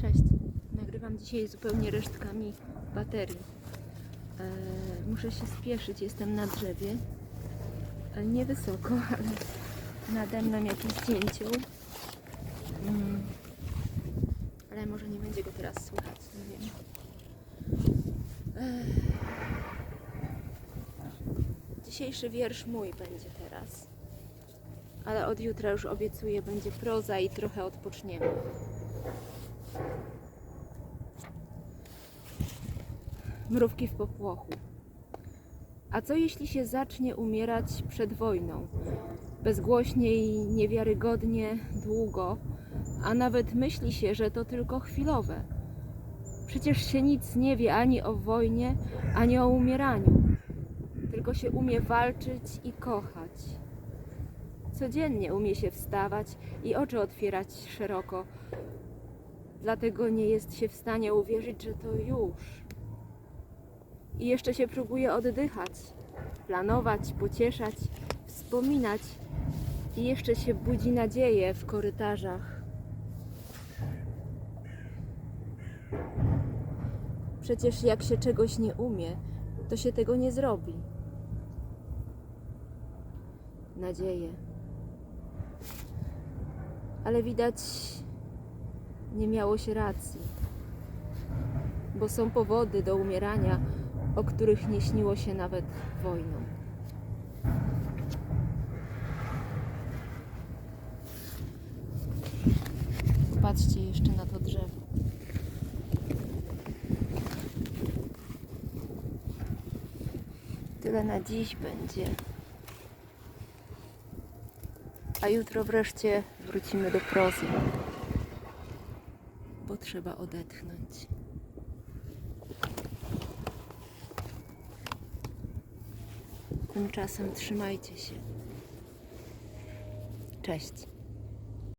Cześć. Nagrywam dzisiaj zupełnie resztkami baterii. E, muszę się spieszyć, jestem na drzewie. E, Niewysoko, ale nade mną jakiś cięcioł. Mm. Ale może nie będzie go teraz słychać, nie wiem. E, Dzisiejszy wiersz mój będzie teraz. Ale od jutra już obiecuję, będzie proza i trochę odpoczniemy. Mrówki w popłochu. A co jeśli się zacznie umierać przed wojną? Bezgłośnie i niewiarygodnie długo, a nawet myśli się, że to tylko chwilowe. Przecież się nic nie wie ani o wojnie, ani o umieraniu. Tylko się umie walczyć i kochać. Codziennie umie się wstawać i oczy otwierać szeroko. Dlatego nie jest się w stanie uwierzyć, że to już. I jeszcze się próbuje oddychać, planować, pocieszać, wspominać. I jeszcze się budzi nadzieję w korytarzach. Przecież jak się czegoś nie umie, to się tego nie zrobi. Nadzieję. Ale widać, nie miało się racji, bo są powody do umierania, o których nie śniło się nawet wojną. Popatrzcie jeszcze na to drzewo. Tyle na dziś będzie. A jutro wreszcie wrócimy do prozy, trzeba odetchnąć. Tymczasem trzymajcie się. Cześć.